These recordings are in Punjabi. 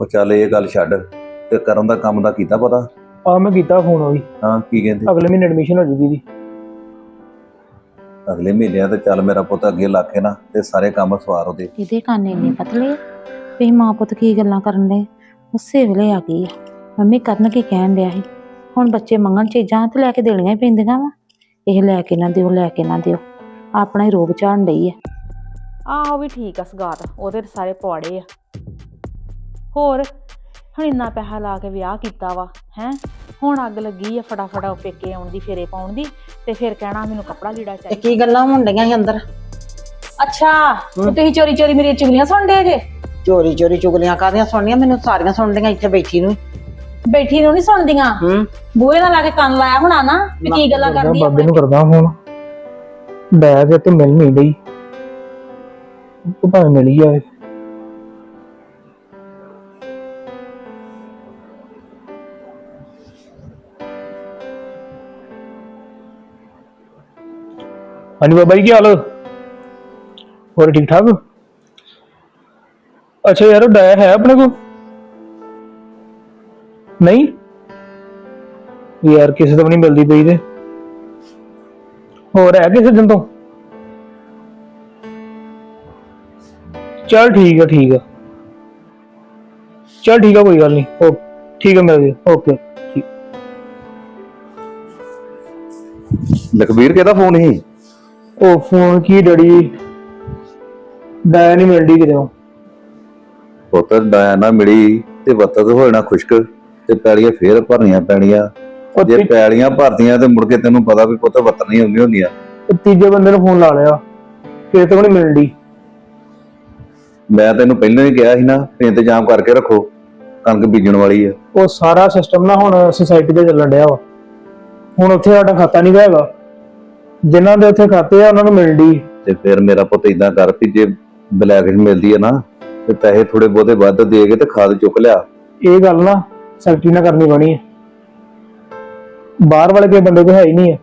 ਉਹ ਚੱਲ ਇਹ ਗੱਲ ਛੱਡ ਤੇ ਕਰਨ ਦਾ ਕੰਮ ਦਾ ਕੀਤਾ ਪਤਾ? ਆ ਮੈਂ ਕੀਤਾ ਫੋਨ ਉਹ ਵੀ। ਹਾਂ ਕੀ ਕਹਿੰਦੇ? ਅਗਲੇ ਮਹੀਨੇ ਐਡਮਿਸ਼ਨ ਹੋ ਜੂਗੀ ਦੀ ਅਗਲੇ ਮਹੀਨਿਆਂ ਤੇ ਚੱਲ ਮੇਰਾ ਪੁੱਤ ਅੱਗੇ ਲਾ ਕੇ ਨਾ ਤੇ ਸਾਰੇ ਕੰਮ ਸਵਾਰ ਉਹਦੇ। ਇਹਦੇ ਕੰਨ ਇੰਨੇ ਪਤਲੇ ਆ? ਵੀ ਮਾਂ ਪੁੱਤ ਕੀ ਗੱਲਾਂ ਕਰਨ ਦੇ? ਉਸੇ ਵੇਲੇ ਆ ਗਈ ਆ। ਮੰਮੀ ਕਰਨ ਕੀ ਕਹਿਣ ਡਿਆ ਸੀ? ਹੁਣ ਬੱਚੇ ਮੰਗਣ ਚੀਜ਼ਾਂ ਤੇ ਲੈ ਕੇ ਦੇਣੀਆਂ ਹੀ ਪੈਂਦੀਆਂ ਵਾ। ਇਹ ਲੈ ਕੇ ਨਾ ਦਿਓ ਲੈ ਕੇ ਨਾ ਦਿਓ। ਆਪਣਾ ਹੀ ਰੋਗ ਝਾੜਨ ਡਈ ਆ। ਆਹ ਉਹ ਵੀ ਠੀਕ ਆ ਸਗਾਤ। ਉਹਦੇ ਸਾਰੇ ਪਵਾੜੇ ਆ। ਹੋਰ ਹੁਣ ਇੰਨਾ ਪੈਸਾ ਲਾ ਕੇ ਵਿਆਹ ਕੀਤਾ ਵਾ ਹੈ? ਹੁਣ ਅੱਗ ਲੱਗੀ ਆ ਫਟਾਫਟ ਉਹ ਪੇਕੇ ਆਉਣ ਦੀ ਫੇਰੇ ਪਾਉਣ ਦੀ ਤੇ ਫਿਰ ਕਹਿਣਾ ਮੈਨੂੰ ਕੱਪੜਾ ਲੀੜਾ ਇਹ ਚਾਹੀਦਾ। ਕੀ ਗੱਲਾਂ ਹੋਣ ਡਈਆਂ ਸੀ ਅੰਦਰ? ਅੱਛਾ ਤੇ ਤੁਸੀਂ ਚੋਰੀ ਚੋਰੀ ਮੇਰੀਆਂ ਚੁਗਲੀਆਂ ਸੁਣਦੇ ਜੇ? ਚੋਰੀ ਚੋਰੀ ਚੁਗਲੀਆਂ ਕਾਹਦੀਆਂ ਸੁਣਨੀਆਂ? ਮੈਨੂੰ ਸਾਰੀਆਂ ਸੁਣਦੀਆਂ ਇੱਥੇ ਬੈਠੀ ਨੂੰ। ਬੈਠੀ ਨੂੰ ਨਹੀਂ ਸੁਣਦੀਆਂ? ਹੂੰ। ਬੂਹੇ ਨਾਲ ਲਾ ਕੇ ਕੰਨ ਲਾਇਆ ਹੋਣਾ ਨਾ ਵੀ ਕੀ ਗੱਲਾਂ ਮੈਂ ਕਰਦੀ ਆ ਬਾਬੇ ਨੂੰ ਕਰਦਾ ਫੋਨ। ਬੈਗ ਤੇ ਮਿਲ ਨਹੀਂ ਡਈ ਉਹ ਭਾਵੇਂ ਮਿਲ ਹੀ ਜਾਵੇ ਹਾਂਜੀ ਬਾਬਾ ਜੀ, ਕੀ ਹਾਲ ਹੋਰ ਠੀਕ ਠਾਕ? ਅੱਛਾ ਯਾਰ, ਉਹ ਡਾਇਆ ਹੈ ਆਪਣੇ ਕੋਲ? ਨਹੀਂ? ਯਾਰ, ਕਿਸੇ ਤੋਂ ਵੀ ਨਹੀਂ ਮਿਲਦੀ ਪਈ ਤੇ। ਹੋਰ ਹੈ ਕਿਸੇ ਦਿਨ ਤੋਂ? ਚਲ ਠੀਕ ਆ ਠੀਕ ਆ। ਚਲ ਠੀਕ ਆ, ਕੋਈ ਗੱਲ ਨਹੀਂ। ਓ, ਠੀਕ ਆ ਮਿਲ ਓਕੇ। ਲਖਬੀਰ, ਕਿਹਦਾ ਫੋਨ ਸੀ? ਉਹ ਫੋਨ ਕੀ ਡੜੀ ਡਾਇਆ ਨਹੀਂ ਮਿਲਦੀ ਕਿਤੇ ਪੁੱਤ ਡਾਇਆ ਨਾ ਮਿਲੀ ਤੇ ਬੱਤਤ ਹੋ ਜਾਣਾ ਖੁਸ਼ਕ ਤੇ ਪੈਲੀਆਂ ਫੇਰ ਭਰਨੀਆਂ ਪੈਣੀਆਂ। ਉਹ ਜੇ ਤੀ- ਪੈਲੀਆਂ ਭਰਦੀਆਂ ਤੇ ਮੁੜ ਕੇ ਤੈਨੂੰ ਪਤਾ ਵੀ ਪੁੱਤ ਵਤਨ ਨਹੀਂ ਹੁੰਦੀਆਂ ਹੁੰਦੀਆਂ। ਉਹ ਤੀਜੇ ਬੰਦੇ ਨੂੰ ਫੋਨ ਲਾ ਲਿਆ ਕਿਸੇ ਤੋਂ ਨਹੀਂ ਮਿਲਦੀ। ਮੈਂ ਤੈਨੂੰ ਪਹਿਲਾਂ ਹੀ ਕਿਹਾ ਸੀ ਨਾ ਵੀ ਇੰਤਜ਼ਾਮ ਕਰਕੇ ਰੱਖੋ ਕਣਕ ਬੀਜਣ ਵਾਲੀ ਆ। ਉਹ ਸਾਰਾ ਸਿਸਟਮ ਨਾ ਹੁਣ ਸੁਸਾਇਟੀ ਤੇ ਚੱਲਣ ਡਿਆ ਵਾ। ਹੁਣ ਉੱਥੇ ਸਾਡਾ ਖਾਤਾ ਨਹੀਂ ਹੈਗਾ। ਜਿਨ੍ਹਾਂ ਦੇ ਉੱਥੇ ਖਾਤੇ ਆ ਉਹਨਾਂ ਨੂੰ ਮਿਲਦੀ ਤੇ ਫਿਰ ਮੇਰਾ ਪੁੱਤ ਇਦਾਂ ਕਰ ਵੀ ਜੇ ਬਲੈਕ ਚ ਮਿਲਦੀ ਹੈ ਨਾ ਤੇ ਪੈਸੇ ਥੋੜੇ ਬਹੁਤੇ ਵੱਧ ਦੇ ਕੇ ਤੇ ਖਾਦ ਚੁੱਕ ਲਿਆ। ਇਹ ਗੱਲ ਨਾ ਸੈਕਟਰੀ ਨਾਲ ਕਰਨੀ ਬਣੀ ਹੈ। ਬਾਹਰ ਵਾਲੇ ਕੋਈ ਬੰਦੇ ਕੋ ਹੈ ਹੀ ਨਹੀਂ ਹੈ।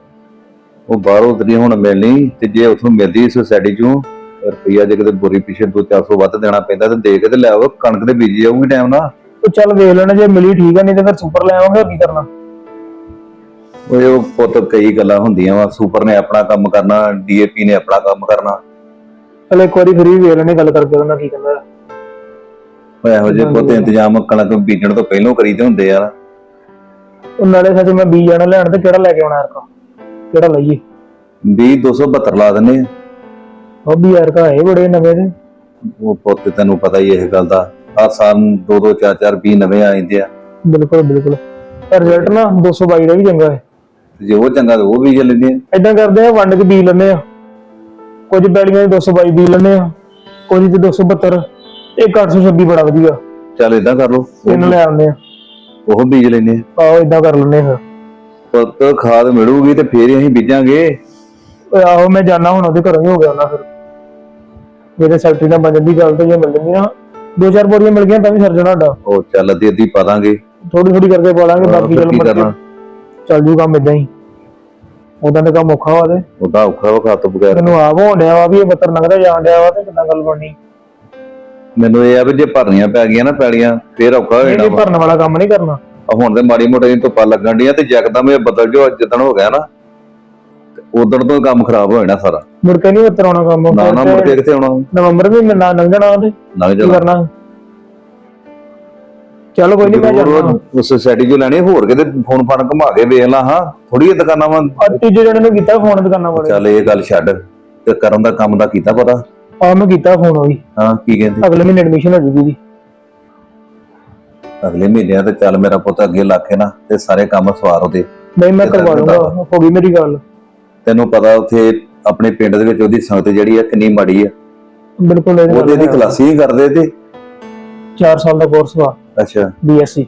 ਉਹ ਬਾਹਰੋਂ ਤੇਰੀ ਹੁਣ ਮਿਲਣੀ ਤੇ ਜੇ ਉਥੋਂ ਮਿਲਦੀ ਸੋਸਾਇਟੀ ਚੋਂ ਰੁਪਈਆ ਜੇ ਕਿਤੇ ਬੋਰੀ ਪਿੱਛੇ 2-400 ਵੱਧ ਦੇਣਾ ਪੈਂਦਾ ਤੇ ਦੇ ਕੇ ਤੇ ਲੈ ਆਓ ਕਣਕ ਤੇ ਬੀਜੀ ਜਾਊਗੀ ਟਾਈਮ ਨਾਲ। ਉਹ ਚੱਲ ਵੇਖ ਲੈਣਾ ਜੇ ਮਿਲੀ ਠੀਕ ਆ ਨਹੀਂ ਤੇ ਫਿਰ ਸੁਪਰ ਲੈ ਆਵਾਂਗੇ ਹੋਰ ਕੀ ਕਰਨਾ? ਉਹ ਉਹ ਪੁੱਤ ਕਈ ਗੱਲਾਂ ਹੁੰਦੀਆਂ ਵਾ। ਸੁਪਰ ਨੇ ਆਪਣਾ ਕੰਮ ਕਰਨਾ ਡੀਏਪੀ ਨੇ ਆਪਣਾ ਕੰਮ ਕਰਨਾ। ਚਲ ਇੱਕ ਵਾਰੀ ਫਰੀ ਵੇਖ ਲੈਣੇ ਗੱਲ ਕਰਕੇ ਉਹਨਾਂ ਕੀ ਕਹਿੰਦਾ। ਉਹ ਇਹੋ ਜਿਹੇ ਪੁੱਤ ਇੰਤਜ਼ਾਮ ਕਣਕ ਬੀਜਣ ਤੋਂ ਪਹਿਲਾਂ ਕਰੀਦੇ ਹੁੰਦੇ ਆ ਉਹ ਨਾਲੇ ਸੱਚ ਮੈਂ ਬੀਜ ਜਾਣਾ ਲੈਣ ਤੇ ਕਿਹੜਾ ਲੈ ਕੇ ਆਉਣਾ ਯਾਰ ਕਾ ਕਿਹੜਾ ਲਈਏ? 20 272 ਲਾ ਆ। ਉਹ ਵੀ ਯਾਰ ਕਾ ਇਹ ਬੜੇ ਨਵੇਂ ਨੇ ਉਹ ਪੁੱਤ ਤੈਨੂੰ ਪਤਾ ਹੀ ਇਹ ਗੱਲ ਦਾ। ਹਰ ਸਾਲ 2 2 4 4 20 ਨਵੇਂ ਆ ਜਾਂਦੇ ਆ। ਬਿਲਕੁਲ ਬਿਲਕੁਲ। ਪਰ ਰਿਜ਼ਲਟ ਨਾ 222 ਦਾ ਵੀ ਚੰਗਾ ਹੈ। ਜੇ ਉਹ ਚੰਗਾ ਤਾਂ ਉਹ ਬੀਜ ਲੈਂਦੇ ਆ। ਇਦਾਂ ਕਰਦੇ ਆ ਵੰਡ ਕੇ ਬੀਜ ਲੈਂਦੇ ਆ। ਕੁਝ ਬੈਲੀਆਂ ਦੇ 222 ਬੀਜ ਲੈਂਦੇ ਆ ਕੁਝ ਦੇ 272 ਇੱਕ 826 ਬੜਾ ਵਧੀਆ। ਚੱਲ ਇਦਾਂ ਕਰ ਲਓ। ਇਹਨੂੰ ਲੈ ਆਉਂਦੇ ਆ। ਉਹ ਬੀਜ ਲੈਂਦੇ ਆ। ਆਓ ਇਦਾਂ ਕਰ ਲੈਂਦੇ ਆ। ਪੁੱਤ ਖਾਦ ਮਿਲੂਗੀ ਤੇ ਫੇਰ ਅਸੀਂ ਬੀਜਾਂਗੇ। ਓਏ ਆਹੋ ਮੈਂ ਜਾਣਾ ਹੁਣ ਉਹਦੇ ਘਰੋਂ ਹੀ ਹੋ ਗਿਆ ਉਹਨਾਂ ਫਿਰ। ਜਿਹੜੇ ਸੈਕਟਰੀ ਨਾਲ ਬੰਦਨ ਦੀ ਗੱਲ ਤੇ ਜੇ ਮਿਲ ਜਾਂਦੀ ਨਾ ਦੋ ਚਾਰ ਬੋਰੀਆਂ ਮਿਲ ਗਈਆਂ ਤਾਂ ਵੀ ਸਰ ਜਾਣਾ ਸਾਡਾ। ਉਹ ਚੱਲ ਅੱਧੀ ਅੱਧੀ ਪਾ ਦਾਂਗੇ। ਥੋੜੀ ਥੋੜੀ ਕਰਕੇ ਪਾ ਲਾਂਗੇ ਬਾਕੀ ਚੱਲ ਕਰਨਾ? ਚੱਲ ਜੂ ਕੰਮ ਇਦਾਂ ਹੀ। ਉਦਾਂ ਦਾ ਕੰਮ ਔਖਾ ਵਾ ਤੇ। ਉਹਦਾ ਔਖਾ ਵਾ ਖਾਤੋਂ ਬਗੈਰ। ਮੈਨੂੰ ਆਪ ਹੋਣ ਡਿਆ ਵਾ ਵੀ ਇਹ ਬੱਤਰ ਲੰਘਦਾ ਜਾਣ ਡਿਆ ਵਾ ਤੇ ਕਿੱਦਾਂ ਗੱਲ ਬਣਨੀ। ਮੈਨੂੰ ਇਹ ਆ ਵੀ ਜੇ ਭਰਨੀਆਂ ਪੈ ਗਈਆਂ ਨਾ ਪੈਲੀਆਂ ਫੇਰ ਔਖਾ ਹੋ ਇਹ ਜਾਣਾ ਵਾ। ਭਰਨ ਵਾਲਾ ਕੰਮ ਨਹੀਂ ਕਰਨਾ। ਆਹ ਹੁਣ ਤੇ ਮਾੜੀ ਮੋਟੀ ਧੁੱਪਾਂ ਲੱਗਣ ਡੀਆਂ ਤੇ ਯਕਦਮ ਇਹ ਬਦਲ ਜੋ ਜਿੱਦਣ ਹੋ ਗਿਆ ਨਾ ਉਦੋਂ ਤੋਂ ਕੰਮ ਖਰਾਬ ਹੋ ਜਾਣਾ ਸਾਰਾ। ਮੁੜ ਕੇ ਨਹੀਂ ਬੱਤਰ ਆਉਣਾ ਕੰਮ। ਨਾ ਨਾ ਮੁੜ ਕੇ ਕਿੱਥੇ ਆਉਣਾ? ਨਵੰਬਰ ਵੀ ਮਹੀਨਾ ਲੰਘ ਜਾਣਾ ਉਹਦੇ। ਲੰਘ ਕੀ ਜਾਣਾ। ਕਰਨਾ? ਚਲ ਕੋਈ ਨਹੀਂ ਮੈਂ ਜਾਣਾ। ਉਸ ਸੋਸਾਇਟੀ ਜੋ ਲੈਣੀ ਹੋਰ ਕਿਤੇ ਫੋਨ ਫਾਨ ਘੁਮਾ ਕੇ ਵੇਖ ਲਾ ਹਾਂ। ਥੋੜੀ ਦੁਕਾਨਾਂ ਵਾ। ਅੱਜ ਤੀਜੇ ਜਣੇ ਨੂੰ ਕੀਤਾ ਫੋਨ ਦੁਕਾਨਾਂ ਵਾਲੇ। ਚੱਲ ਇਹ ਗੱਲ ਛੱਡ ਤੇ ਕਰਨ ਦਾ ਕੰਮ ਦਾ ਕੀਤਾ ਪਤਾ? ਆ ਮੈਂ ਕੀਤਾ ਫੋਨ ਉਹ। ਹਾਂ ਕੀ ਕਹਿੰਦੇ? ਅਗਲੇ ਮਹੀਨੇ ਐਡਮਿਸ਼ਨ ਹੋ ਜੂਗੀ ਦੀ ਅਗਲੇ ਮਹੀਨਿਆਂ ਤੇ ਚੱਲ ਮੇਰਾ ਪੁੱਤ ਅੱਗੇ ਲਾ ਕੇ ਨਾ ਤੇ ਸਾਰੇ ਕੰਮ ਸਵਾਰ ਉਹਦੇ। ਨਹੀਂ ਮੈਂ ਕਰਵਾ ਲੂੰਗਾ? ਹੋ ਗਈ ਮੇਰੀ ਗੱਲ। ਤੈਨੂੰ ਪਤਾ ਉੱਥੇ ਆਪਣੇ ਪਿੰਡ ਦੇ ਵਿੱਚ ਉਹਦੀ ਸੰਗਤ ਜਿਹੜੀ ਆ ਕਿੰਨੀ ਮਾੜੀ ਆ। ਬਿਲਕੁਲ ਉਹਦੇ ਦੀ ਕਲਾਸੀ ਹੀ ਕਰਦੇ ਤੇ? 4 ਸਾਲ ਦਾ ਕੋਰਸ ਵਾ। ਅੱਛਾ। ਬੀਐਸਸੀ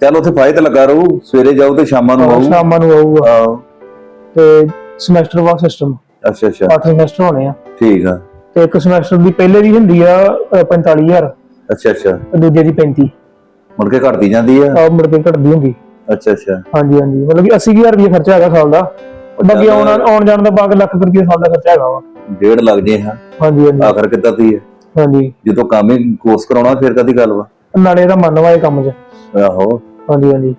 ਚੱਲ ਉੱਥੇ ਫਾਇਦਾ ਲੱਗਾ ਰਹੂ ਸਵੇਰੇ ਜਾਓ ਤੇ ਸ਼ਾਮਾਂ ਨੂੰ ਆਊ। ਸ਼ਾਮਾਂ ਨੂੰ ਆਊਗਾ। ਤੇ ਸਮੈਸਟਰ ਵਾਰ ਸਿਸਟਮ ਅੱਛਾ ਅੱਛਾ। 8 ਸਮੈਸਟਰ ਹੋਣੇ ਆ। ਠੀਕ ਆ। ਤੇ ਇੱਕ ਸਮੈਸਟਰ ਦੀ ਪਹਿਲੇ ਦੀ ਹੁੰਦੀ ਆ ਅ, 45000 ਅੱਛਾ ਅੱਛਾ। ਦੂਜੇ ਦੀ 35 ਮੁੜ ਕੇ ਘਟਦੀ ਜਾਂਦੀ ਆ? ਆ ਮੁੜ ਕੇ ਘਟਦੀ ਹੁੰਦੀ। ਅੱਛਾ ਅੱਛਾ। ਹਾਂਜੀ ਹਾਂਜੀ। ਮਤਲਬ ਕਿ 80000 ਰੁਪਏ ਖਰਚਾ ਹੈਗਾ ਸਾਲ ਦਾ। ਬਾਕੀ ਆਉਣ ਆਉਣ ਜਾਣ ਦਾ ਬਾਅਦ ਲੱਖ ਰੁਪਏ ਸਾਲ ਦਾ ਖਰਚਾ ਹੈਗਾ ਵਾ। ਡੇਢ ਲੱਗ ਜੇ ਹਾਂ। ਹਾਂਜੀ ਹਾਂਜੀ। ਆਖਰ ਕਿੱਦਾਂ ਦੀ ਹੈ ਹਾਂਜੀ। ਜਦੋਂ ਕੰਮ ਹੀ ਕੋਰਸ ਕਰਾਉਣਾ ਫਿਰ ਕਦੀ ਗੱਲ ਵਾ? ਨਾਲੇ ਇਹਦਾ ਮਨ ਵਾ ਇਹ ਕੰਮ 'ਚ। ਆਹੋ। ਹਾਂਜੀ ਹਾਂਜੀ।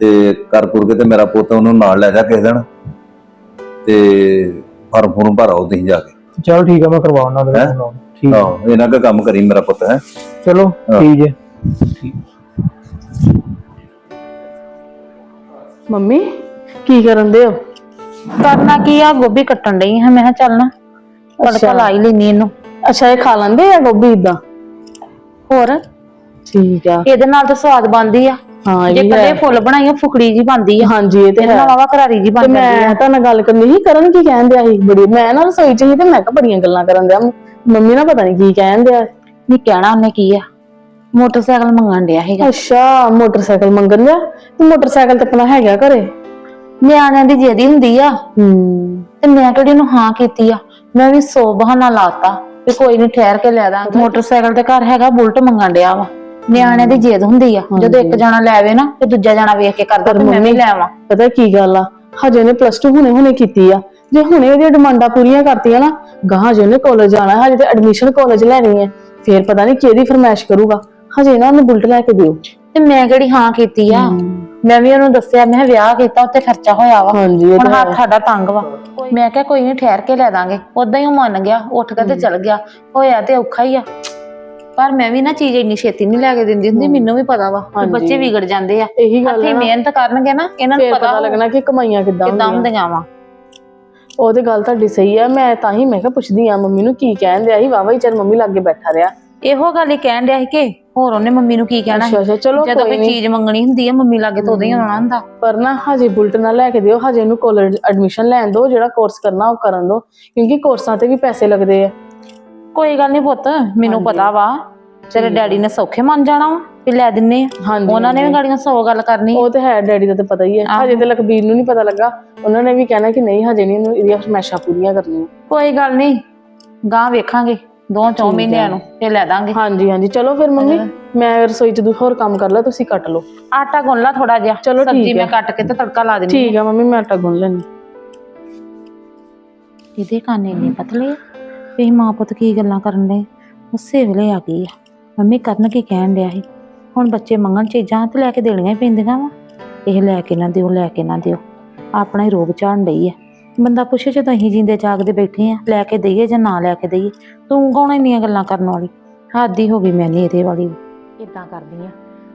ਤੇ ਕਰ ਕੁਰ ਕੇ ਤੇ ਮੇਰਾ ਪੁੱਤ ਉਹਨੂੰ ਨਾਲ ਲੈ ਜਾ ਕਿਸੇ ਦਿਨ। ਤੇ ਫਾਰਮ ਫੋਰਮ ਭਰਾਓ ਤੁਸੀਂ ਜਾ ਕੇ। ਚਲੋ ਠੀਕ ਆ ਮੈਂ ਕਰਵਾਉਣਾ ਉਹਦੇ ਹੈਂ? ਨਾਲ ਠੀਕ ਆ। ਆਹੋ ਇਹਨਾਂ ਦਾ ਕੰਮ ਕਰੀ ਮੇਰਾ ਪੁੱਤ ਹੈ? ਚਲੋ ਹਾਂ। ਠੀਕ ਜੇ ਮੰਮੀ ਕੀ ਕਰਨ ਦੇ ਹੋ? ਕਰਨਾ ਕੀ ਆ ਗੋਭੀ ਕੱਟਣ ਡਈ ਹਾਂ। ਮੈਂ ਕਿਹਾ ਚੱਲ ਨਾ ਤੜਕਾ ਅੱਛਾ। ਲਾ ਹੀ ਲੈਣੀ ਇਹਨੂੰ। ਅੱਛਾ ਇਹ ਖਾ ਲੈਂਦੇ ਆ ਗੋਭੀ ਇਦਾਂ ਹੋਰ? ਠੀਕ ਆ। ਇਹਦੇ ਨਾਲ ਤਾਂ ਸਵਾਦ ਬਣਦੀ ਆ। ਹਾਂ ਇਹ ਜੇ ਵੀ ਕੱਲੇ ਹੈ। ਫੁੱਲ ਬਣਾਈ ਆ ਫੁਕੜੀ ਜੀ ਬਣਦੀ ਆ। ਹਾਂਜੀ ਇਹ ਤੇ ਇਹਦੇ ਹੈ। ਨਾਲ ਵਾਵਾ ਕਰਾਰੀ ਜੀ ਤੇ ਬਣ ਜਾਂਦੀ ਮੈਂ ਆ। ਤਾਂ ਨਾਲ ਗੱਲ ਕਰਨੀ ਸੀ ਕਰਨ ਕੀ ਕਹਿਣ ਦਿਆ ਸੀ? ਬੜੀ ਮੈਂ ਨਾ ਰਸੋਈ ਚ ਸੀ ਤੇ ਮੈਂ ਕਿਹਾ ਬੜੀਆਂ ਗੱਲਾਂ ਕਰਨ ਦਿਆ। ਮੰਮੀ ਨਾ ਪਤਾ ਨਹੀਂ ਕੀ ਕਹਿਣ ਦਿਆ। ਨਹੀਂ ਕਹਿਣਾ ਉਹਨੇ ਕੀ ਆ। ਮੋਟਰਸਾਈਕਲ ਮੰਗਣ ਡਿਆ ਹੈਗਾ ਅੱਛਾ ਮੋਟਰਸਾਈਕਲ ਮੰਗਣ ਦਿਆ? ਤੇ ਮੋਟਰਸਾਈਕਲ ਤੇ ਆਪਣਾ ਹੈਗਾ ਘਰੇ? ਨਿਆਣਿਆਂ ਦੀ ਜਿਹਦੀ ਹੁੰਦੀ ਆ। ਹੂੰ। ਤੇ ਮੈਂ ਕਿਹੜੀ ਨੂੰ ਹਾਂ ਕੀਤੀ ਆ? ਮੈਂ ਵੀ ਸੌ ਬਹਾਨਾ ਲਾਤਾ ਵੀ ਕੋਈ ਨਹੀਂ ਠਹਿਰ ਕੇ ਲੈ ਦਾਂ ਮੋਟਰਸਾਈਕਲ ਤੇ ਘਰ ਹੈਗਾ ਬੁਲਟ ਮੰਗਣ ਡਿਆ ਵਾ। ਨਿਆਣਿਆਂ ਦੀ ਜਿੱਦ ਹੁੰਦੀ ਆ। ਜਦੋਂ ਇੱਕ ਜਣਾ ਲੈਵੇ ਨਾ ਤੇ ਦੂਜਾ ਜਣਾ ਵੇਖ ਕੇ ਕਰਦਾ ਤੇ ਮੈਂ ਵੀ ਲੈਵਾਂ ਪਤਾ ਕੀ ਗੱਲ ਆ? ਹਜੇ ਨੇ ਪਲੱਸ 2 ਹੁਣੇ ਹੁਣੇ ਕੀਤੀ ਆ। ਜੇ ਹੁਣੇ ਇਹਦੀਆਂ ਡਿਮਾਂਡਾਂ ਪੂਰੀਆਂ ਕਰਤੀਆਂ ਨਾ ਗਾਹਾਂ ਜੇ ਉਹਨੇ ਕਾਲਜ ਜਾਣਾ ਹਜੇ ਤੇ ਐਡਮਿਸ਼ਨ ਕਾਲਜ ਲੈਣੀ ਹੈ ਫੇਰ ਪਤਾ ਨਹੀਂ ਕਿਹਦੀ ਫਰਮਾਇਸ਼ ਕਰੂਗਾ। ਹਜੇ ਨਾ ਉਹਨੂੰ ਬੁਲਟ ਲੈ ਕੇ ਦਿਓ। ਤੇ ਮੈਂ ਕਿਹੜੀ ਹਾਂ ਕੀਤੀ ਆ? ਮੈਂ ਵੀ ਉਹਨੂੰ ਦੱਸਿਆ ਮੈਂ ਵਿਆਹ ਕੀਤਾ ਉੱਤੇ ਖਰਚਾ ਹੋਇਆ ਵਾ। ਹੁਣ ਹੱਥ ਸਾਡਾ ਤੰਗ ਵਾ। ਮੈਂ ਕਿਹਾ ਕੋਈ ਨਹੀਂ ਠਹਿਰ ਕੇ ਲੈ ਦਾਂਗੇ। ਉਦਾਂ ਹੀ ਉਹ ਮੰਨ ਗਿਆ ਉੱਠ ਕੇ ਤੇ ਚਲ ਗਿਆ। ਹੋਇਆ ਤੇ ਔਖਾ ਹੀ ਆ। ਪਰ ਮੈਂ ਵੀ ਨਾ ਚੀਜ਼ ਇੰਨੀ ਛੇਤੀ ਨਹੀਂ ਲੈ ਕੇ ਦਿੰਦੀ ਹੁੰਦੀ ਮੈਨੂੰ ਵੀ ਪਤਾ ਵਾ। ਕਿ ਹਾਂਜੀ। ਬੱਚੇ ਵਿਗੜ ਜਾਂਦੇ ਆ। ਇਹੀ ਗੱਲ ਹੱਥੀਂ ਹੈ ਨਾ ਮਿਹਨਤ ਕਰਨਗੇ ਨਾ ਇਹਨਾਂ ਨੂੰ ਫੇਰ ਪਤਾ ਪਤਾ ਲੱਗਣਾ ਕਿ ਕਮਾਈਆਂ ਕਿੱਦਾਂ ਕਿਦਾਂ ਹੁੰਦੀਆਂ। ਹੁੰਦੀਆਂ ਵਾ। ਉਹ ਤੇ ਗੱਲ ਤੁਹਾਡੀ ਸਹੀ ਆ ਮੈਂ ਤਾਂ ਹੀ ਮੈਂ ਕਿਹਾ ਪੁੱਛਦੀ ਆ ਮੰਮੀ ਨੂੰ ਕੀ ਕਹਿਣ ਦਿਆ ਸੀ? ਵਾਵਾ ਹੀ ਚਲ ਮੰਮੀ ਲਾਗੇ ਬੈਠਾ ਰਿਹਾ। ਇਹੋ ਗੱਲ ਹੀ ਕਹਿਣ ਡਿਆ ਸੀ ਕਿ ਹੋਰ ਉਹਨੇ ਮੰਮੀ ਨੂੰ ਕੀ ਕਹਿਣਾ ਸੀ? ਅੱਛਾ ਅੱਛਾ ਚਲੋ ਜਦੋਂ ਕੋਈ ਚੀਜ਼ ਮੰਗਣੀ ਹੁੰਦੀ ਆ ਮੰਮੀ ਲਾਗੇ ਤਾਂ ਉਦੋਂ ਹੀ ਆਉਣਾ ਹੁੰਦਾ। ਪਰ ਨਾ ਹਜੇ ਬੁਲਟ ਨਾ ਲੈ ਕੇ ਦਿਓ ਹਜੇ ਇਹਨੂੰ ਕਾਲਜ ਐਡਮਿਸ਼ਨ ਲੈਣ ਦਿਓ ਜਿਹੜਾ ਕੋਰਸ ਕਰਨਾ ਉਹ ਕਰਨ ਦਿਓ ਕਿਉਂਕਿ ਕੋਰਸਾਂ ਤੇ ਵੀ ਪੈਸੇ ਲੱਗਦੇ ਆ। ਕੋਈ ਗੱਲ ਨਹੀਂ ਪੁੱਤ ਮੈਨੂੰ ਪਤਾ ਵਾ। ਤੇਰੇ ਡੈਡੀ ਨੇ ਸੌਖੇ ਮੰਨ ਜਾਣਾ ਵਾ ਵੀ ਲੈ ਦਿੰਨੇ ਆ। ਹਾਂਜੀ ਉਹਨਾਂ ਨੇ ਵੀ ਗਾੜੀਆਂ ਸੌ ਗੱਲ ਕਰਨੀ। ਉਹ ਤੇ ਹੈ ਡੈਡੀ ਦਾ ਤੇ ਪਤਾ ਹੀ ਹੈ। ਹਜੇ ਤੇ ਲਖਬੀਰ ਨੂੰ ਨਹੀਂ ਪਤਾ ਲੱਗਾ। ਉਹਨਾਂ ਨੇ ਵੀ ਕਹਿਣਾ ਕਿ ਨਹੀਂ ਹਜੇ ਨਹੀਂ ਇਹਨੂੰ ਇਹਦੀਆਂ ਫਰਮਾਇਸ਼ਾਂ ਪੂਰੀਆਂ ਕਰਨੀਆਂ। ਕੋਈ ਗੱਲ ਨਹੀਂ ਗਾਂ ਵੇਖਾਂਗੇ ਦੋ ਚੌ ਮਹੀਨਿਆਂ ਨੂੰ ਤੇ ਲੈ ਦਾਂਗੇ। ਹਾਂਜੀ ਹਾਂਜੀ। ਚਲੋ ਫਿਰ ਮੰਮੀ ਮੈਂ ਰਸੋਈ 'ਚ ਦੂ ਹੋਰ ਕੰਮ ਕਰ ਲਾ ਤੁਸੀਂ ਕੱਟ ਲਓ। ਆਟਾ ਗੁੰਨ ਲਾ ਥੋੜਾ ਜਿਹਾ। ਚਲੋ ਸਬਜ਼ੀ ਠੀਕ ਮੈਂ ਹੈ। ਕੱਟ ਕੇ ਤੇ ਤੜਕਾ ਲਾ ਦਿੰਦੀ ਠੀਕ ਆ। ਮੰਮੀ ਮੈਂ ਆਟਾ ਗੁੰਨ ਲੈਣੀ ਇਹਦੇ ਕੰਨ ਇੰਨੇ ਪਤਲੇ ਆ। ਵੀ ਮਾਂ ਪੁੱਤ ਕੀ ਗੱਲਾਂ ਕਰਨ ਦੇ ਉਸੇ ਵੇਲੇ ਆ ਗਈ ਆ। ਮੰਮੀ ਕਰਨ ਕੀ ਕਹਿਣ ਡਿਆ ਸੀ? ਹੁਣ ਬੱਚੇ ਮੰਗਣ ਚੀਜ਼ਾਂ ਤੇ ਲੈ ਕੇ ਦੇਣੀਆਂ ਹੀ ਪੈਂਦੀਆਂ ਵਾ। ਇਹ ਲੈ ਕੇ ਨਾ ਦਿਓ, ਲੈ ਕੇ ਨਾ ਦਿਓ। ਆਪਣਾ ਹੀ ਰੋਗ ਝਾੜਨ ਡਈ ਆ। ਬੰਦਾ ਪੁੱਛੇ ਜਦੋਂ ਅਸੀਂ ਜਿੰਦੇ ਜਾਗਦੇ ਬੈਠੇ ਆ, ਲੈ ਕੇ ਦਈਏ ਜਾਂ ਨਾ ਲੈ ਕੇ ਦਈਏ? ਤੂੰ ਕੌਣ ਇੰਨੀਆਂ ਗੱਲਾਂ ਕਰਨ ਵਾਲੀ? ਹਾਦੀ ਹੋ ਗਈ ਮੈਂ ਨਹੀਂ ਇਹਦੇ ਵਾਲੀ। ਇਦਾਂ ਕਰਦੀ ਆ।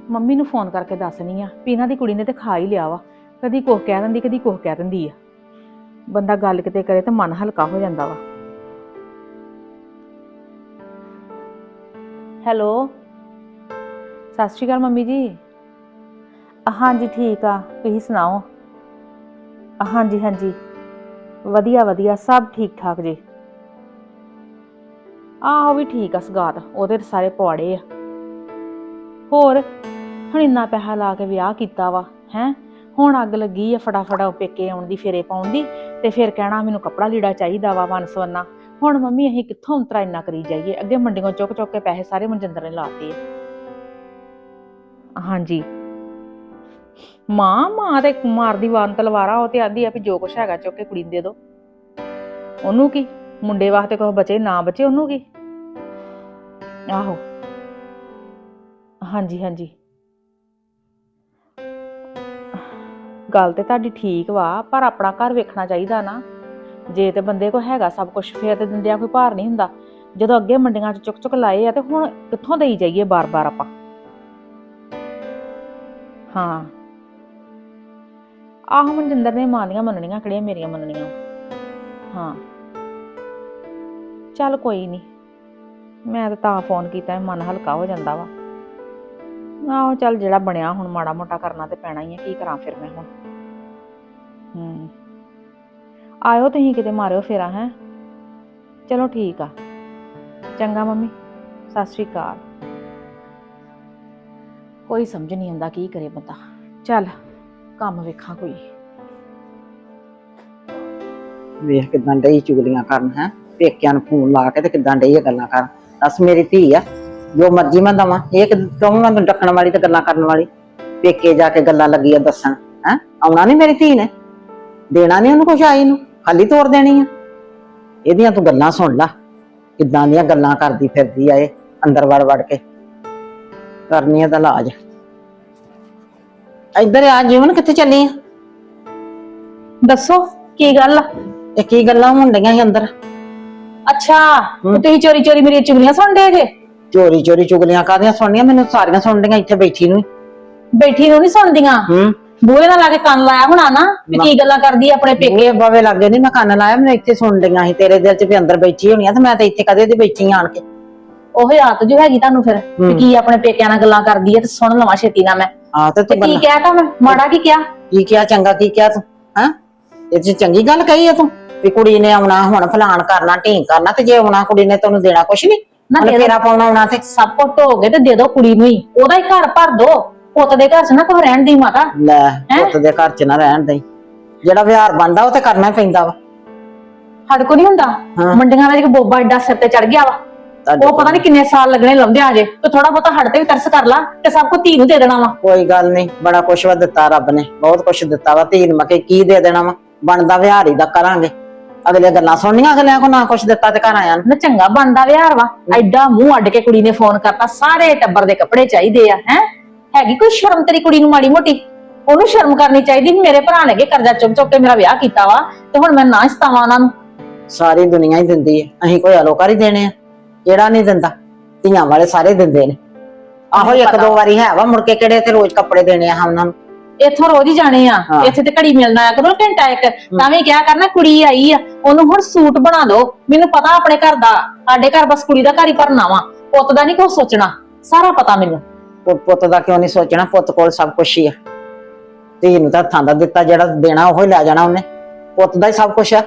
ਮੰਮੀ ਨੂੰ ਫੋਨ ਕਰਕੇ ਦੱਸਣੀ ਆ ਵੀ ਇਹਨਾਂ ਦੀ ਕੁੜੀ ਨੇ ਤੇ ਖਾ ਹੀ ਲਿਆ ਵਾ। ਕਦੀ ਕੁਝ ਕਹਿ ਦਿੰਦੀ, ਕਦੀ ਕੁਝ ਕਹਿ ਦਿੰਦੀ ਆ। ਬੰਦਾ ਗੱਲ ਕਿਤੇ ਕਰੇ ਤਾਂ ਮਨ ਹਲਕਾ ਹੋ ਜਾਂਦਾ ਵਾ। ਹੈਲੋ। ਸਤਿ ਸ਼੍ਰੀ ਅਕਾਲ ਮੰਮੀ ਜੀ। ਹਾਂਜੀ, ਠੀਕ ਆ। ਤੁਸੀਂ ਸੁਣਾਓ? ਹਾਂਜੀ ਹਾਂਜੀ। ਵਧੀਆ ਵਧੀਆ। ਸਭ ਠੀਕ ਠਾਕ ਜੀ। ਆਹੋ, ਵੀ ਠੀਕ ਆ ਸਗਾਤ। ਉਹਦੇ ਤਾਂ ਸਾਰੇ ਪੌੜੇ ਆ। ਹੋਰ, ਹੁਣ ਇੰਨਾ ਪੈਸਾ ਲਾ ਕੇ ਵਿਆਹ ਕੀਤਾ ਵਾ, ਹੈ? ਹੁਣ ਅੱਗ ਲੱਗੀ ਆ ਫਟਾਫਟ ਉਹ ਪੇਕੇ ਆਉਣ ਦੀ, ਫੇਰੇ ਪਾਉਣ ਦੀ, ਤੇ ਫਿਰ ਕਹਿਣਾ ਮੈਨੂੰ ਕੱਪੜਾ ਲੀੜਾ ਚਾਹੀਦਾ ਵਾ ਵੰਸਵੰਨਾ ਹੁਣ ਮੰਮੀ ਅਸੀਂ ਕਿੱਥੋਂ ਅੰਤਰਾ ਇੰਨਾ ਕਰੀ ਜਾਈਏ? ਅੱਗੇ ਮੰਡੀਆਂ ਚੁੱਕ ਚੁੱਕ ਕੇ ਪੈਸੇ ਸਾਰੇ ਮਨਜਿੰਦਰ ਨੇ ਲਾਤੇ ਆ। ਹਾਂਜੀ। ਮਾਂ ਮਾਂ ਤੇ ਮਾਰਦੀ ਵਾਨ ਤਲਵਾਰਾ, ਉਹ ਤੇ ਆਂਦੀ ਆ ਵੀ ਜੋ ਕੁਛ ਹੈਗਾ ਚੁੱਕ ਕੇ ਕੁੜੀ ਨੂੰ ਦੇ ਦੋ। ਉਹਨੂੰ ਕੀ? ਮੁੰਡੇ ਵਾਸਤੇ ਕੁਛ ਬਚੇ, ਨਾ ਬਚੇ, ਉਹਨੂੰ ਕੀ? ਆਹੋ। ਹਾਂਜੀ ਹਾਂਜੀ। ਗੱਲ ਤੇ ਤੁਹਾਡੀ ਠੀਕ ਵਾ, ਪਰ ਆਪਣਾ ਘਰ ਵੇਖਣਾ ਚਾਹੀਦਾ ਨਾ। ਜੇ ਤੇ ਬੰਦੇ ਕੋ ਹੈਗਾ ਸਭ ਕੁਝ ਫੇਰ ਤੇ ਦਿੰਦਿਆਂ ਕੋਈ ਭਾਰ ਨਹੀਂ ਹੁੰਦਾ। ਜਦੋਂ ਅੱਗੇ ਮੰਡੀਆਂ 'ਚ ਚੁੱਕ ਚੁੱਕ ਲਾਏ ਆ ਤੇ ਹੁਣ ਕਿੱਥੋਂ ਦੇਈ ਜਾਈਏ ਬਾਰ-ਬਾਰ ਆਪਾਂ? ਹਾਂ। ਆਹ ਮਨਜਿੰਦਰ ਨੇ ਮਾਂ ਦੀਆਂ ਮੰਨਣੀਆਂ, ਕਿਹੜੀਆਂ ਮੇਰੀਆਂ ਮੰਨਣੀਆਂ? ਹਾਂ। ਚੱਲ ਕੋਈ ਨਹੀਂ। ਮੈਂ ਤਾਂ ਤਾਂ ਫੋਨ ਕੀਤਾ ਮਨ ਹਲਕਾ ਹੋ ਜਾਂਦਾ ਵਾ। ਆਹੋ ਚੱਲ ਜਿਹੜਾ ਬਣਿਆ ਹੁਣ ਮਾੜਾ ਮੋਟਾ ਕਰਨਾ ਤੇ ਪੈਣਾ ਹੀ ਆ, ਕੀ ਕਰਾਂ ਫਿਰ ਮੈਂ ਹੁਣ? ਹੂੰ। ਆਇਓ ਤੁਸੀਂ ਕਿਤੇ ਮਾਰਿਓ ਫੇਰਾ ਹੈ ਚਲੋ ਠੀਕ ਆ ਚੰਗਾ ਮੰਮੀ ਸਤਿ ਸ਼੍ਰੀ ਅਕਾਲ ਕੋਈ ਸਮਝ ਨਹੀਂ ਆਉਂਦਾ ਕੀ ਕਰੇ ਬੰਦਾ ਚੱਲ ਕੰਮ ਵੇਖਾਂ ਕੋਈ ਵੇਖ ਕਿਦਾਂ ਡਈ ਚੁਗਲੀਆਂ ਕਰਨ ਹੈ ਪੇਕਿਆਂ ਨੂੰ ਫੋਨ ਲਾ ਕੇ ਤੇ ਕਿਦਾਂ ਡਈ ਇਹ ਗੱਲਾਂ ਕਰਨ ਦੱਸ ਮੇਰੀ ਧੀ ਆ ਜੋ ਮਰਜ਼ੀ ਮੈਂ ਦਵਾਂ ਇਹ ਕਿ ਤੂੰ ਮੈਨੂੰ ਡੱਕਣ ਵਾਲੀ ਤੇ ਗੱਲਾਂ ਕਰਨ ਵਾਲੀ ਪੇਕੇ ਜਾ ਕੇ ਗੱਲਾਂ ਲੱਗੀ ਆ ਦੱਸਣ ਹੈ ਆਉਣਾ ਨਹੀਂ ਮੇਰੀ ਧੀ ਨੇ ਦੇਣਾ ਨਹੀਂ ਉਹਨੂੰ ਕੁਛ ਆਈ ਨੂੰ ਖਾਲੀ ਤੋੜ ਦੇਣੀ ਆ। ਇਹਦੀਆਂ ਤੂੰ ਗੱਲਾਂ ਸੁਣ ਲਾ। ਕਿਦਾਂ ਦੀਆਂ ਗੱਲਾਂ ਕਰਦੀ ਫਿਰਦੀ ਆ ਇਹ ਅੰਦਰ ਵੜ ਵੜ ਕੇ। ਕਰਨੀ ਆ ਤਾਂ ਇਲਾਜ। ਇੱਧਰ ਆ ਜੀਵਨ ਕਿੱਥੇ ਚੱਲੀ ਆ? ਦੱਸੋ ਕੀ ਗੱਲ ਆ? ਇਹ ਕੀ ਗੱਲਾਂ ਹੁੰਦੀਆਂ ਸੀ ਅੰਦਰ? ਅੱਛਾ ਤੇ ਤੁਸੀਂ ਚੋਰੀ ਚੋਰੀ ਮੇਰੀਆਂ ਚੁਗਲੀਆਂ ਸੁਣਦੇ ਜੇ? ਚੋਰੀ ਚੋਰੀ ਚੁਗਲੀਆਂ ਕਾਹਦੀਆਂ ਸੁਣਨੀਆਂ? ਮੈਨੂੰ ਸਾਰੀਆਂ ਸੁਣਦੀਆਂ ਇੱਥੇ ਬੈਠੀ ਨੂੰ ਹੀ। ਬੈਠੀ ਨੂੰ ਨਹੀਂ ਸੁਣਦੀਆਂ? ਹੂੰ। ਬੂਹੇ ਨਾਲ ਲਾ ਕੇ ਕੰਨ ਲਾਇਆ ਹੋਣਾ ਨਾ ਵੀ ਕੀ ਗੱਲਾਂ ਕਰਦੀ ਆ ਆਪਣੇ ਪੇਕੇ? ਇਹ ਬਾਵੇ ਲੱਗੇ ਨਹੀਂ ਮੈਂ ਕੰਨ ਲਾਇਆ ਮੈਨੂੰ ਇੱਥੇ ਸੁਣ ਲਈਆਂ ਸੀ ਤੇਰੇ ਦਿਲ 'ਚ ਵੀ ਅੰਦਰ ਬੈਠੀ ਹੋਣੀ ਆ ਤੇ ਮੈਂ ਤਾਂ ਇੱਥੇ ਕਦੇ ਦੀ ਬੈਠੀ ਆਣ ਕੇ। ਉਹ ਆਦਤ ਜੋ ਹੈਗੀ ਤੁਹਾਨੂੰ ਫਿਰ ਵੀ ਕੀ ਆਪਣੇ ਪੇਕਿਆਂ ਨਾਲ ਗੱਲਾਂ ਕਰਦੀ ਆ ਤੇ ਸੁਣ ਲਵਾਂ ਛੇਤੀ ਨਾਲ ਮੈਂ। ਆ ਤੇ ਤੇ ਤੂੰ ਕੀ ਗੱਲਾਂ ਕਿਹਾ ਤਾਂ ਮੈਂ? ਮਾੜਾ ਕੀ ਕਿਹਾ? ਕੀ ਕਿਹਾ ਚੰਗਾ ਕੀ ਕਿਹਾ ਤੂੰ ਹਾਂ? ਇਹ 'ਚ ਚੰਗੀ ਗੱਲ ਕਹੀ ਆ ਤੂੰ ਵੀ ਕੁੜੀ ਨੇ ਆਉਣਾ ਹੁਣ ਫਲਾਣ ਕਰਨਾ ਢੀਂਗ ਕਰਨਾ ਤੇ ਜੇ ਆਉਣਾ ਕੁੜੀ ਨੇ ਤੈਨੂੰ ਦੇਣਾ ਕੁਛ ਨਹੀਂ ਨਾ ਨਾ ਦੇ ਫੇਰਾ ਪਾਉਣਾ ਆਉਣਾ ਤੇ। ਸਭ ਕੁਝ ਢੋਗੇ ਤੇ ਦੇ ਦੋ ਕੁੜੀ ਨੂੰ ਹੀ। ਉਹਦਾ ਹੀ ਘਰ ਭਰ ਦੋ। ਪੁੱਤ ਦੇ ਘਰ 'ਚ ਨਾ ਕੋਈ ਰਹਿਣ ਦੀ ਮਾਤਾ। ਲੈ ਪੁੱਤ ਦੇ ਘਰ 'ਚ ਨਾ ਰਹਿਣ ਦੇ ਜਿਹੜਾ ਵਿਹਾਰ ਬਣਦਾ ਉਹ ਤੇ ਕਰਨਾ ਹੀ ਪੈਂਦਾ ਵਾ। ਸਾਡੇ ਕੋ ਨਹੀਂ ਹੁੰਦਾ। ਹਾਂ। ਮੰਡੀਆਂ ਦਾ ਇੱਕ ਬੋਬਾ ਐਡਾ ਸਿਰ ਤੇ ਚੜ ਗਿਆ ਵਾ। ਤੁਹਾਡੇ ਉਹ ਪਤਾ ਨਹੀਂ ਕਿੰਨੇ ਸਾਲ ਲੱਗਣੇ ਲਾਉਂਦੇ ਆ ਜੇ। ਤੇ ਥੋੜਾ ਬਹੁਤਾ ਸਾਡੇ ਤੇ ਵੀ ਤਰਸ ਕਰ ਲਾ ਤੇ ਸਭ ਕੁਝ ਧੀ ਨੂੰ ਦੇ ਦੇਣਾ ਵਾ। ਕੋਈ ਗੱਲ ਨਹੀਂ ਬੜਾ ਕੁਛ ਵਾ ਦਿੱਤਾ ਰੱਬ ਨੇ। ਬਹੁਤ ਕੁਛ ਦਿੱਤਾ ਵਾ ਧੀ ਨੂੰ। ਮਕੇ ਕੀ ਦੇ ਦੇਣਾ ਵਾ? ਬਣਦਾ ਵਿਹਾਰ ਹੀ ਦਾ ਕਰਾਂਗੇ। ਅਗਲੇ ਗੱਲਾਂ ਸੁਣਨੀਆਂ ਅਗਲਿਆਂ ਕੋ ਨਾ ਕੁਛ ਦਿੱਤਾ ਤੇ ਘਰ ਆਇਆ ਨੂੰ। ਨਾ ਚੰਗਾ ਬਣਦਾ ਵਿਹਾਰ ਵਾ। ਐਡਾ ਮੂੰਹ ਅੱਡ ਕੇ ਕੁੜੀ ਨੇ ਫੋਨ ਕਰਤਾ। ਸਾਰੇ ਟੱਬਰ ਦੇ ਕੱਪੜੇ ਚਾਹੀਦੇ ਆ ਹੈ? ਹੈਗੀ ਕੋਈ ਸ਼ਰਮ ਤੇਰੀ ਕੁੜੀ ਨੂੰ ਮਾੜੀ ਮੋਟੀ? ਉਹਨੂੰ ਸ਼ਰਮ ਕਰਨੀ ਚਾਹੀਦੀ ਵੀ ਮੇਰੇ ਭਰਾ ਨੇ ਕਿ ਕਰਜ਼ਾ ਚੁੱਕ ਚੁੱਕ ਕੇ ਮੇਰਾ ਵਿਆਹ ਕੀਤਾ ਵਾ ਤੇ ਹੁਣ ਮੈਂ ਨਾ ਸਤਾਵਾਂ ਉਹਨਾਂ ਨੂੰ। ਸਾਰੀ ਦੁਨੀਆ ਹੀ ਦਿੰਦੀ ਹੈ। ਅਸੀਂ ਕੋਈ ਅਲੋਕਾਰ ਹੀ ਦੇਣੇ ਆ। ਕਿਹੜਾ ਨਹੀਂ ਦਿੰਦਾ? ਧੀਆਂ ਵਾਲੇ ਸਾਰੇ ਦਿੰਦੇ ਨੇ। ਆਹੋ ਇੱਕ ਦੋ ਵਾਰੀ ਹੈ ਵਾ ਮੁੜ ਕੇ ਕਿਹੜੇ ਤੇ ਰੋਜ਼ ਕੱਪੜੇ ਦੇਣੇ ਆ ਉਹਨਾਂ ਨੂੰ। ਇੱਥੋਂ ਰੋਜ਼ ਹੀ ਜਾਣੇ ਆ। ਹਾਂ। ਇੱਥੇ ਤੇ ਘੜੀ ਮਿਲਣਾ ਆ। ਕਰੋ ਘੰਟਾ ਇੱਕ। ਤਾਂ ਵੀ ਕਿਹਾ ਕਰਨਾ ਕੁੜੀ ਆਈ ਆ। ਉਹਨੂੰ ਹੁਣ ਸੂਟ ਬਣਾ ਦਿਓ ਮੈਨੂੰ ਪਤਾ ਆਪਣੇ ਘਰ ਦਾ ਸਾਡੇ ਘਰ ਬਸ ਕੁੜੀ ਦਾ ਘਰ ਹੀ ਭਰਨਾ ਵਾ। ਪੁੱਤ ਦਾ ਨਹੀਂ ਕੁਛ ਸੋਚਣਾ। ਸਾਰਾ ਪਤਾ ਮੈਨੂੰ। ਪੁੱਤ ਪੁੱਤ ਦਾ ਕਿਉਂ ਨਹੀਂ ਸੋਚਣਾ? ਪੁੱਤ ਕੋਲ ਸਭ ਕੁਝ ਹੀ ਆ। ਧੀ ਨੂੰ ਤਾਂ ਹੱਥਾਂ ਦਾ ਦਿੱਤਾ ਜਿਹੜਾ ਦੇਣਾ ਉਹ ਹੀ ਲੈ ਜਾਣਾ ਉਹਨੇ। ਪੁੱਤ ਦਾ ਹੀ ਸਭ ਕੁਝ ਆ।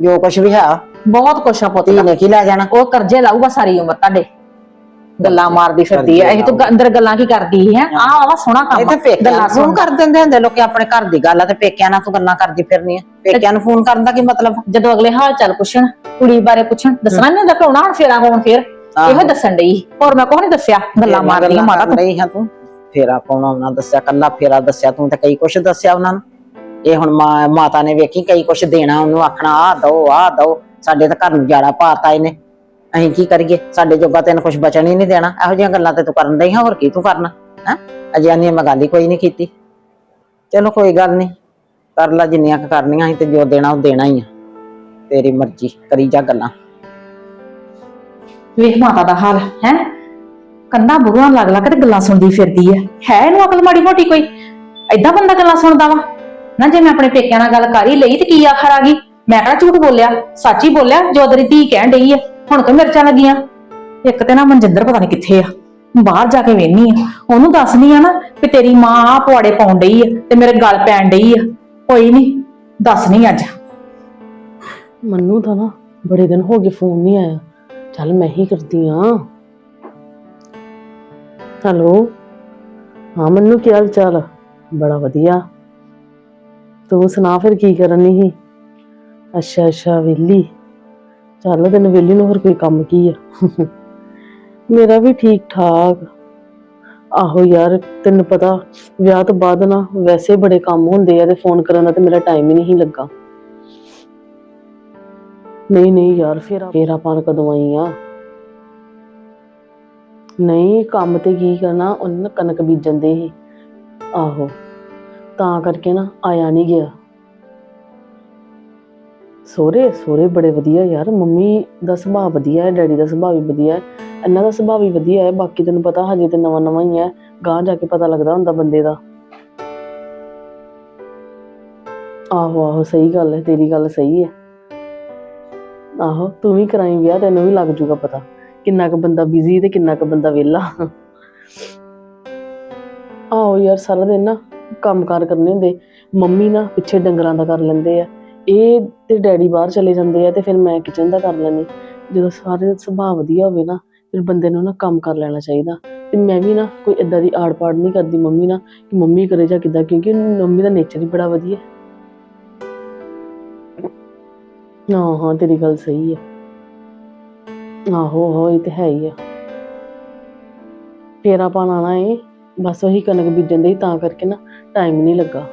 ਜੋ ਕੁਝ ਵੀ ਹੈ। ਬਹੁਤ ਕੁਛ ਆ ਪੁੱਤ ਧੀ ਦਾ। ਨੇ ਕੀ ਲੈ ਜਾਣਾ? ਉਹ ਕਰਜ਼ੇ ਲਾਊਗਾ ਸਾਰੀ ਉਮਰ ਤੁਹਾਡੇ। ਗੱਲਾਂ ਮਾਰਦੀ ਫਿਰਦੀ ਐ ਇਹ ਤੂੰ ਗ- ਅੰਦਰ ਗੱਲਾਂ ਕੀ ਕਰਦੀ ਹੈ? ਆ ਆਵਾ ਸੋਹਣਾ ਇਹ ਕੰਮ ਤੇ ਆ। ਪੇਕਿਆਂ ਗੱਲਾਂ ਨੂੰ ਫੋਨ ਸੁਣ। ਕਰ ਦਿੰਦੇ ਹੁੰਦੇ ਲੋਕੀ ਆਪਣੇ ਘਰ ਦੀ ਗੱਲ ਆ ਤੇ ਪੇਕਿਆਂ ਨਾਲ ਤੂੰ ਗੱਲਾਂ ਕਰਦੀ ਫਿਰਨੀ ਆ। ਪੇਕਿਆਂ ਨੂੰ ਫੋਨ ਕਰਨ ਦਾ ਕੀ ਮਤਲਬ? ਜਦੋਂ ਅਗਲੇ ਹਾਲ ਚਾਲ ਪੁੱਛਣ ਕੁੜੀ ਬਾਰੇ ਪੁੱਛਣ ਦੱਸਣਾ ਨਹੀਂ ਹੁੰਦਾ ਭਰਾਉਣਾ ਹੁਣ ਫੇਰਾ ਹੋਣ ਫੇਰ। ਇਹੋ ਦੱਸਣ ਡਈ ਹੋਰ ਮੈਂ ਕੋਈ ਨਹੀਂ ਦੱਸਿਆ। ਗੱਲਾਂ ਮਾਰਦੀਆਂ ਮਾਤਾ ਕਰ ਰਹੀ ਹਾਂ ਤੂੰ। ਫੇਰਾ ਪਾਉਣਾ ਉਹਨਾਂ ਦੱਸਿਆ ਕੱਲਾ ਫੇਰਾ ਦੱਸਿਆ ਤੂੰ ਤੇ ਕਈ ਕੁਛ ਦੱਸਿਆ ਉਹਨਾਂ ਨੂੰ। ਇਹ ਹੁਣ ਮਾਂ ਮਾਤਾ ਨੇ ਵੇਖੀ ਕਈ ਕੁਛ ਦੇਣਾ ਉਹਨੂੰ ਆਖਣਾ ਆਹ ਦੋ ਆਹ ਦੋ ਸਾਡੇ ਤਾਂ ਘਰ ਨੂੰ ਜਾੜਾ ਪਾਤਾ ਇਹਨੇ। ਅਸੀਂ ਕੀ ਕਰੀਏ? ਸਾਡੇ ਜੋਗਾ ਤੈਨੂੰ ਕੁਛ ਬਚਣ ਹੀ ਨਹੀਂ ਦੇਣਾ। ਇਹੋ ਜਿਹੀਆਂ ਗੱਲਾਂ ਤੇ ਤੂੰ ਕਰਨ ਡਈ ਹਾਂ ਹੋਰ ਕੀ ਤੂੰ ਕਰਨਾ ਹੈ? ਅਜੇ ਨਹੀਂ ਮੈਂ ਗੱਲ ਹੀ ਕੋਈ ਨਹੀਂ ਕੀਤੀ। ਚਲੋ ਕੋਈ ਗੱਲ ਨਹੀਂ। ਕਰ ਲੈ ਜਿੰਨੀਆਂ ਕੁ ਕਰਨੀਆਂ ਸੀ ਤੇ ਜੋ ਦੇਣਾ ਉਹ ਦੇਣਾ ਹੀ ਆ। ਤੇਰੀ ਮਰਜ਼ੀ ਕਰੀ ਜਾ ਗੱਲਾਂ। ਵੇਖ ਮਾਤਾ ਦਾ ਹਾਲ, ਹੈ? ਕੰਨਾ ਬੁਗਾਂ ਲੱਗ ਲੱਗ ਤੇ ਗੱਲਾਂ ਸੁਣਦੀ ਫਿਰਦੀ ਐ ਹੈ ਇਹਨੂੰ ਅਕਲ ਮਾੜੀ ਮੋਟੀ ਕੋਈ? ਐਦਾਂ ਬੰਦਾ ਗੱਲਾਂ ਸੁਣਦਾ ਵਾ? ਨਾ ਜੇ ਮੈਂ ਆਪਣੇ ਪੇਕਿਆਂ ਨਾਲ ਗੱਲ ਕਰ ਹੀ ਲਈ ਤੇ ਕੀ ਆਖਰ ਆ ਗਈ? ਮੈਂ ਕਿਹੜਾ ਝੂਠ ਬੋਲਿਆ? ਸੱਚ ਹੀ ਬੋਲਿਆ, ਜੋ ਤੇਰੀ ਧੀ ਕਹਿਣ ਡਈ ਆ। ਹੁਣ ਕਿ ਮਿਰਚਾਂ ਲੱਗੀਆਂ? ਇੱਕ ਤੇ ਨਾ ਮਨਜਿੰਦਰ ਪਤਾ ਨਹੀਂ ਕਿੱਥੇ ਆ। ਬਾਹਰ ਜਾ ਕੇ ਵੇਹਨੀ ਆ। ਉਹਨੂੰ ਦੱਸਣੀ ਆ ਨਾ ਕਿ ਤੇਰੀ ਮਾਂ ਆ ਪਵਾੜੇ ਪਾਉਣ ਡਈ ਆ ਤੇ ਮੇਰੇ ਗਲ ਪੈਣ ਡਈ ਆ। ਕੋਈ ਨਹੀਂ ਦੱਸਣੀ ਅੱਜ। ਮੰਨੂ ਤਾਂ ਨਾ ਬੜੇ ਦਿਨ ਹੋ ਗਏ ਫੋਨ ਨਹੀਂ ਆਇਆ। ਚੱਲ ਮੈਂ ਹੀ ਕਰਦੀ ਆ। ਹੈਲੋ? ਹਾਂ, ਮੰਨੂ, ਕੀ ਹਾਲ ਚਾਲ? ਬੜਾ ਵਧੀਆ। ਤੂੰ ਸੁਣਾ, ਫਿਰ ਕੀ ਕਰਨੀ ਸੀ? ਅੱਛਾ ਅੱਛਾ, ਵਿਹਲੀ। ਚੱਲ, ਤੈਨੂੰ ਵਿਹਲੀ ਨੂੰ ਹੋਰ ਕੋਈ ਕੰਮ ਕੀ ਆ? ਮੇਰਾ ਵੀ ਠੀਕ ਠਾਕ। ਆਹੋ ਯਾਰ, ਤੈਨੂੰ ਪਤਾ, ਵਿਆਹ ਤੋਂ ਬਾਅਦ ਨਾ ਵੈਸੇ ਬੜੇ ਕੰਮ ਹੁੰਦੇ ਆ ਤੇ ਫੋਨ ਕਰਨ ਦਾ ਤੇ ਮੇਰਾ ਟਾਈਮ ਹੀ ਨਹੀਂ ਸੀ ਲੱਗਾ। ਨਹੀਂ ਨਹੀਂ ਯਾਰ, ਫੇਰ ਫੇਰ ਆਪਾਂ ਕਦੋਂ ਆਈ ਆ? ਨਹੀਂ, ਕੰਮ ਤੇ ਕੀ ਕਰਨਾ, ਉਹਨਾਂ ਕਣਕ ਬੀਜਣ ਦੇ ਸੀ। ਆਹੋ, ਤਾਂ ਕਰਕੇ ਨਾ ਆਇਆ ਨਹੀਂ ਗਿਆ। ਸੋਰੇ ਸੋਰੇ ਬੜੇ ਵਧੀਆ ਯਾਰ, ਮੰਮੀ ਦਾ ਸੁਭਾਅ ਵਧੀਆ ਹੈ, ਡੈਡੀ ਦਾ ਸੁਭਾਅ ਵੀ ਵਧੀਆ ਹੈ, ਇਹਨਾਂ ਦਾ ਸੁਭਾਅ ਵੀ ਵਧੀਆ ਹੈ, ਬਾਕੀ ਤੈਨੂੰ ਪਤਾ ਹਜੇ ਤੇ ਨਵਾਂ ਨਵਾਂ ਹੀ ਹੈ, ਗਾਂਹ ਜਾ ਕੇ ਪਤਾ ਲੱਗਦਾ ਹੁੰਦਾ ਬੰਦੇ ਦਾ। ਆਹੋ ਆਹੋ, ਸਹੀ ਗੱਲ ਹੈ, ਤੇਰੀ ਗੱਲ ਸਹੀ ਹੈ। ਆਹੋ, ਤੂੰ ਵੀ ਕਰਾਈ ਵਿਆਹ, ਤੈਨੂੰ ਵੀ ਲੱਗ ਜੂਗਾ ਪਤਾ। ਕਿੰਨਾ ਕੁ ਬੰਦਾ ਬਿਜ਼ੀ ਤੇ ਕਿੰਨਾ ਕੁ ਬੰਦਾ ਵਿਹਲਾ। ਆਹੋ ਯਾਰ, ਸਾਰਾ ਦਿਨ ਨਾ ਕੰਮਕਾਰ ਕਰਨੇ ਹੁੰਦੇ। ਮੰਮੀ ਨਾ ਪਿੱਛੇ ਡੰਗਰਾਂ ਦਾ ਕਰ ਲੈਂਦੇ ਆ। ਇਹ ਤੇ ਡੈਡੀ ਬਾਹਰ ਚਲੇ ਜਾਂਦੇ ਆ ਤੇ ਫਿਰ ਮੈਂ ਕਿਚਨ ਦਾ ਕਰ ਲੈਂਦੀ। ਜਦੋਂ ਸਾਰੇ ਸੁਭਾਅ ਵਧੀਆ ਹੋਵੇ ਨਾ, ਫਿਰ ਬੰਦੇ ਨੂੰ ਨਾ ਕੰਮ ਕਰ ਲੈਣਾ ਚਾਹੀਦਾ। ਤੇ ਮੈਂ ਵੀ ਨਾ ਕੋਈ ਇਦਾਂ ਦੀ ਆੜ ਪਾੜ ਨਹੀਂ ਕਰਦੀ ਮੰਮੀ ਨਾਲ ਕਿ ਮੰਮੀ ਕਰੇ ਜਾਂ ਕਿੱਦਾਂ, ਕਿਉਂਕਿ ਮੰਮੀ ਦਾ ਨੇਚਰ ਹੀ ਬੜਾ ਵਧੀਆ। ਹਾਂ ਹਾਂ, ਤੇਰੀ ਗੱਲ ਸਹੀ ਹੈ ਆਹੋ ਆਹੋ, ਇਹ ਤੇ ਹੈ ਹੀ ਆ। ਫੇਰਾ ਪਾਣ ਆਣਾ ਏ ਬਸ ਉਹੀ ਕਣਕ ਬੀਜਣ ਦੇ ਤਾਂ ਕਰਕੇ ਨਾ ਟਾਈਮ ਨਹੀਂ ਲੱਗਾ।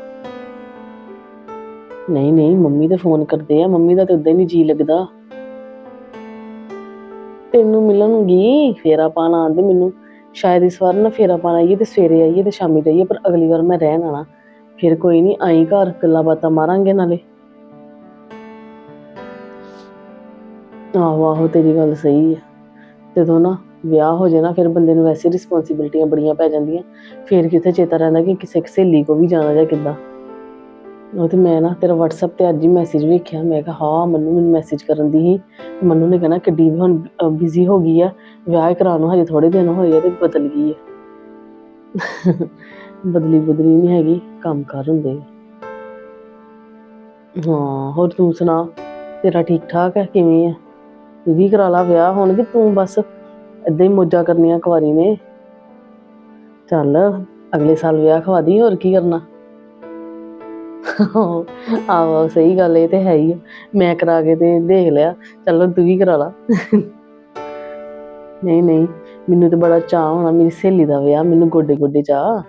ਨਹੀਂ ਨਹੀਂ, ਮੰਮੀ ਤੇ ਫੋਨ ਕਰਦੇ ਆ, ਮੰਮੀ ਦਾ ਤੇ ਉਦਾਂ ਹੀ ਨਹੀਂ ਜੀ ਲੱਗਦਾ। ਤੈਨੂੰ ਮਿਲਣਗੀ ਫੇਰ ਆਪਾਂ ਆਂਦੇ ਮੈਨੂੰ। ਸ਼ਾਇਦ ਇਸ ਵਾਰ ਨਾ ਫੇਰਾ ਪਾਣਾ ਆਈਏ ਤੇ ਸਵੇਰੇ ਆਈਏ ਤੇ ਸ਼ਾਮੀ ਜਾਈਏ, ਪਰ ਅਗਲੀ ਵਾਰ ਮੈਂ ਰਹਿਣ ਆਣਾ ਫਿਰ ਕੋਈ ਨਹੀਂ, ਆਈ ਘਰ, ਗੱਲਾਂ ਬਾਤਾਂ ਮਾਰਾਂਗੇ ਨਾਲੇ। ਆਹੋ ਆਹੋ, ਤੇਰੀ ਗੱਲ ਸਹੀ ਹੈ ਜਦੋਂ ਨਾ ਵਿਆਹ ਹੋ ਜਾਏ ਨਾ, ਫਿਰ ਬੰਦੇ ਨੂੰ ਵੈਸੇ ਰਿਸਪੌਂਸਿਬਿਲਟੀਆਂ ਬੜੀਆਂ ਪੈ ਜਾਂਦੀਆਂ। ਫਿਰ ਕਿੱਥੇ ਚੇਤਾ ਰਹਿੰਦਾ ਕਿ ਕਿਸੇ ਸਹੇਲੀ ਕੋ ਵੀ ਜਾਣਾ ਜਾਂ ਕਿੱਦਾਂ। ਉਹ ਤੇ ਮੈਂ ਨਾ ਤੇਰਾ WhatsApp ਤੇ ਅੱਜ ਹੀ ਮੈਸੇਜ ਵੇਖਿਆ। ਮੈਂ ਕਿਹਾ, ਹਾਂ, ਮੰਨੂ ਮੈਨੂੰ ਮੈਸੇਜ ਕਰਨ ਦੀ ਸੀ। ਮੰਨੂ ਨੇ ਕਹਿਣਾ ਕਿੱਡੀ ਹੁਣ ਬਿਜ਼ੀ ਹੋ ਗਈ ਆ। ਵਿਆਹ ਕਰਾਉਣ ਨੂੰ ਹਜੇ ਥੋੜੇ ਦਿਨ ਹੋਏ ਆ ਤੇ ਬਦਲ ਗਈ ਹੈ ਬਦਲੀ ਬਦਲੀ ਨਹੀਂ ਹੈਗੀ, ਕੰਮ ਕਰ ਹੁੰਦੇ ਆ। ਹਾਂ, ਹੋਰ ਤੂੰ ਸੁਣਾ? ਤੇਰਾ ਠੀਕ ਠਾਕ ਹੈ ਕਿਵੇਂ ਹੈ ਤੂੰ ਵੀ ਕਰਾ ਲਾ ਵਿਆਹ ਹੁਣ ਕਿ ਤੂੰ ਬਸ ਏਦਾਂ ਹੀ ਮੋਜਾਂ ਕਰਨੀਆਂ ਕੁਆਰੀ ਨੇ। ਚੱਲ, ਅਗਲੇ ਸਾਲ ਵਿਆਹ ਖਵਾ ਦੀ, ਹੋਰ ਕੀ ਕਰਨਾ। ਆਹੋ ਸਹੀ ਗੱਲ ਇਹ ਤੇ ਹੈ ਹੀ ਮੈਂ ਕਰਾ ਕੇ ਤੇ ਦੇਖ ਲਿਆ। ਚਲੋ ਤੂੰ ਵੀ ਕਰਾ ਲਾ। ਨਹੀਂ ਨਹੀਂ, ਮੈਨੂੰ ਤੇ ਬੜਾ ਚਾਹ ਹੋਣਾ, ਮੇਰੀ ਸਹੇਲੀ ਦਾ ਵਿਆਹ, ਮੈਨੂੰ ਗੋਡੇ ਗੋਡੇ ਚਾਹ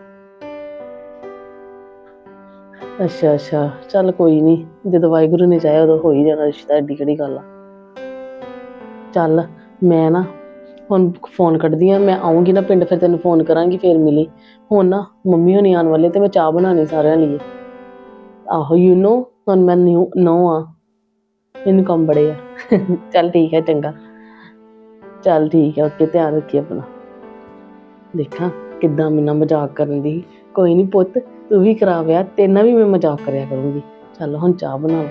ਅੱਛਾ ਅੱਛਾ, ਚੱਲ ਕੋਈ ਨਹੀਂ ਜਦੋਂ ਵਾਹਿਗੁਰੂ ਨੇ ਚਾਹਿਆ ਉਦੋਂ ਹੋ ਹੀ ਜਾਣਾ ਰਿਸ਼ਤਾ ਏਡੀ ਕਿਹੜੀ ਗੱਲ ਆ। ਚੱਲ ਮੈਂ ਨਾ ਹੁਣ ਫੋਨ ਕੱਢਦੀ ਆ ਮੈਂ ਆਉਂਗੀ ਨਾ ਪਿੰਡ, ਫਿਰ ਤੈਨੂੰ ਫੋਨ ਕਰਾਂਗੀ, ਫਿਰ ਮਿਲੀ। ਹੁਣ ਨਾ ਮੰਮੀ ਹੋਣੀ ਆਉਣ ਵਾਲੇ ਤੇ ਮੈਂ ਚਾਹ ਬਣਾਉਣੀ ਸਾਰਿਆਂ ਲਈ। ਆਹੋ ਯੂ نو ਹੁਣ ਮੈਂ ਨਿਊ ਨੋ ਆ। ਮੈਨੂੰ ਕੰਮ ਬੜੇ ਆ। ਚੱਲ ਠੀਕ ਹੈ, ਚੰਗਾ। ਚੱਲ ਠੀਕ ਹੈ ਓਕੇ ਧਿਆਨ ਰੱਖੀ ਆਪਣਾ। ਦੇਖਾਂ ਕਿੱਦਾਂ ਮੇਰੇ ਮਜ਼ਾਕ ਕਰਨ ਦੀ। ਕੋਈ ਨਹੀਂ ਪੁੱਤ, ਤੂੰ ਵੀ ਕਰਾ ਵਿਆਹ, ਤੇਰੇ ਵੀ ਮੈਂ ਮਜ਼ਾਕ ਕਰਿਆ ਕਰੂੰਗੀ। ਚੱਲ ਹੁਣ ਚਾਹ ਬਣਾ